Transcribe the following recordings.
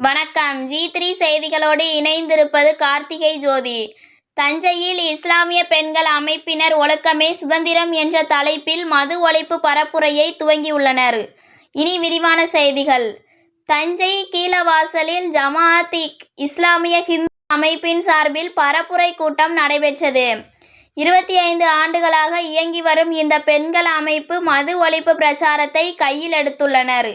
வணக்கம். G three செய்திகளோடு இணைந்திருப்பது கார்த்திகை ஜோதி. தஞ்சையில் இஸ்லாமிய பெண்கள் அமைப்பினர் ஒழுக்கமே சுதந்திரம் என்ற தலைப்பில் மது ஒழிப்பு பரப்புரையை துவங்கியுள்ளனர். இனி விரிவான செய்திகள். தஞ்சை கீழவாசலில் ஜமாஅத் இஸ்லாமிய ஹிந்து அமைப்பின் சார்பில் பரப்புரை கூட்டம் நடைபெற்றது. இருபத்தி ஐந்து ஆண்டுகளாக இயங்கி வரும் இந்த பெண்கள் அமைப்பு மது ஒழிப்பு பிரச்சாரத்தை கையில் எடுத்துள்ளனர்.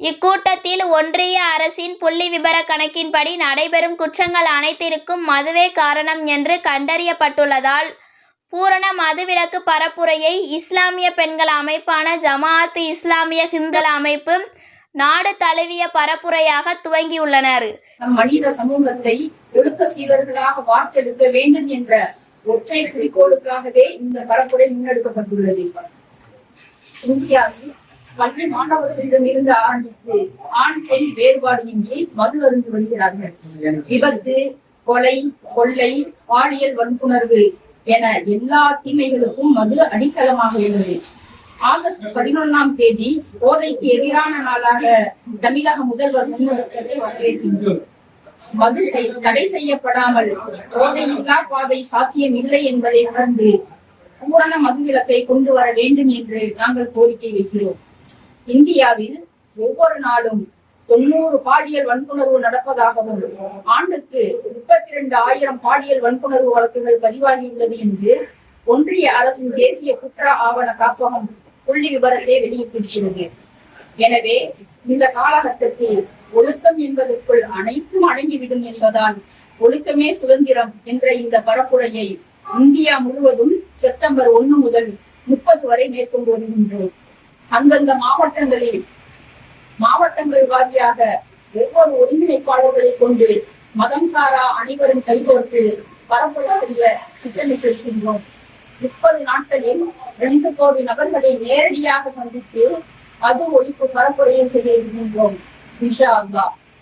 இக்கூட்டத்தில் ஒன்றிய அரசின் புள்ளி விபர கணக்கின்படி நடைபெறும் குற்றங்கள் அனைத்திற்கும் மதுவே காரணம் என்று கண்டறியப்பட்டுள்ளதால் பூரண மதுவிலக்கு பரப்புரையை இஸ்லாமிய பெண்கள் அமைப்பான ஜமாஅத் இஸ்லாமிய ஹிந்துக்கள் அமைப்பு நாடு தழுவிய பரப்புரையாக துவங்கியுள்ளனர். மனித சமூகத்தை ஒழுக்க சீரர்களாக வார்த்தெடுக்க வேண்டும் என்ற ஒற்றை குறிக்கோளுக்காகவே இந்த பரப்புரை முன்னெடுக்கப்பட்டுள்ளது. இந்தியாவில் பள்ளி மாணவர்களிடமிருந்து ஆரம்பித்து ஆண் பெண் வேறுபாடின்றி மது அருந்து வருகிறார்கள். விபத்து கொலை கொள்ளை பாலியல் வன்புணர்வு என எல்லா தீமைகளுக்கும் மது அடித்தளமாக உள்ளது ஆகஸ்ட் பதினொன்னாம் தேதி போதைக்கு எதிரான நாளாக தமிழக முதல்வர் முன்னெடுத்ததை வரவேற்கின்றோம். மது செய்- தடை செய்யப்படாமல் போதையில்லா பாதை சாத்தியம் இல்லை என்பதை உணர்ந்து பூரண மதுவிலக்கை கொண்டு வர வேண்டும் என்று நாங்கள் கோரிக்கை வைக்கிறோம். இந்தியாவில் ஒவ்வொரு நாளும் தொண்ணூறு பாலியல் வன்புணர்வு நடப்பதாகவும் ஆண்டுக்கு முப்பத்தி இரண்டு ஆயிரம் பாலியல் வன்புணர்வு வழக்குகள் பதிவாகியுள்ளது என்று ஒன்றிய அரசின் தேசிய குற்ற ஆவண காப்பகம் புள்ளி விவரத்தை வெளியிட்டிருக்கிறது. எனவே இந்த காலகட்டத்தில் ஒழுக்கம் என்பதற்குள் அனைத்தும் அடங்கிவிடும் என்பதால் ஒழுக்கமே சுதந்திரம் என்ற இந்த பரப்புரையை இந்தியா முழுவதும் செப்டம்பர் ஒண்ணு முதல் முப்பது வரை மேற்கொண்டு வருகின்றோம். அந்தந்த மாவட்டங்களில் மாவட்டங்கள் வாரியாக ஒவ்வொரு ஒருங்கிணைப்பாளர்களை கொண்டு மதம் சாரா அனைவரும் கைகோர்த்து பரப்புரை செய்ய திட்டமிட்டிருக்கின்றோம். முப்பது நாட்களில் ரெண்டு கோடி நபர்களை நேரடியாக சந்தித்து அது ஒழிப்பு பரப்புரையை செய்ய இருக்கின்றோம். இன்ஷா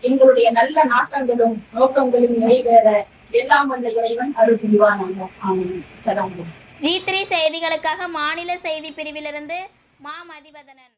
எங்களுடைய நல்ல நாட்டங்களும் நோக்கங்களும் நிறைவேற எல்லாம் வந்த இறைவன் அருள் புரிவானாக. ஆமாம் சலாம் ஜி த்ரீ செய்திகளுக்காக மாநில செய்தி பிரிவிலிருந்து மா மதிவதனன்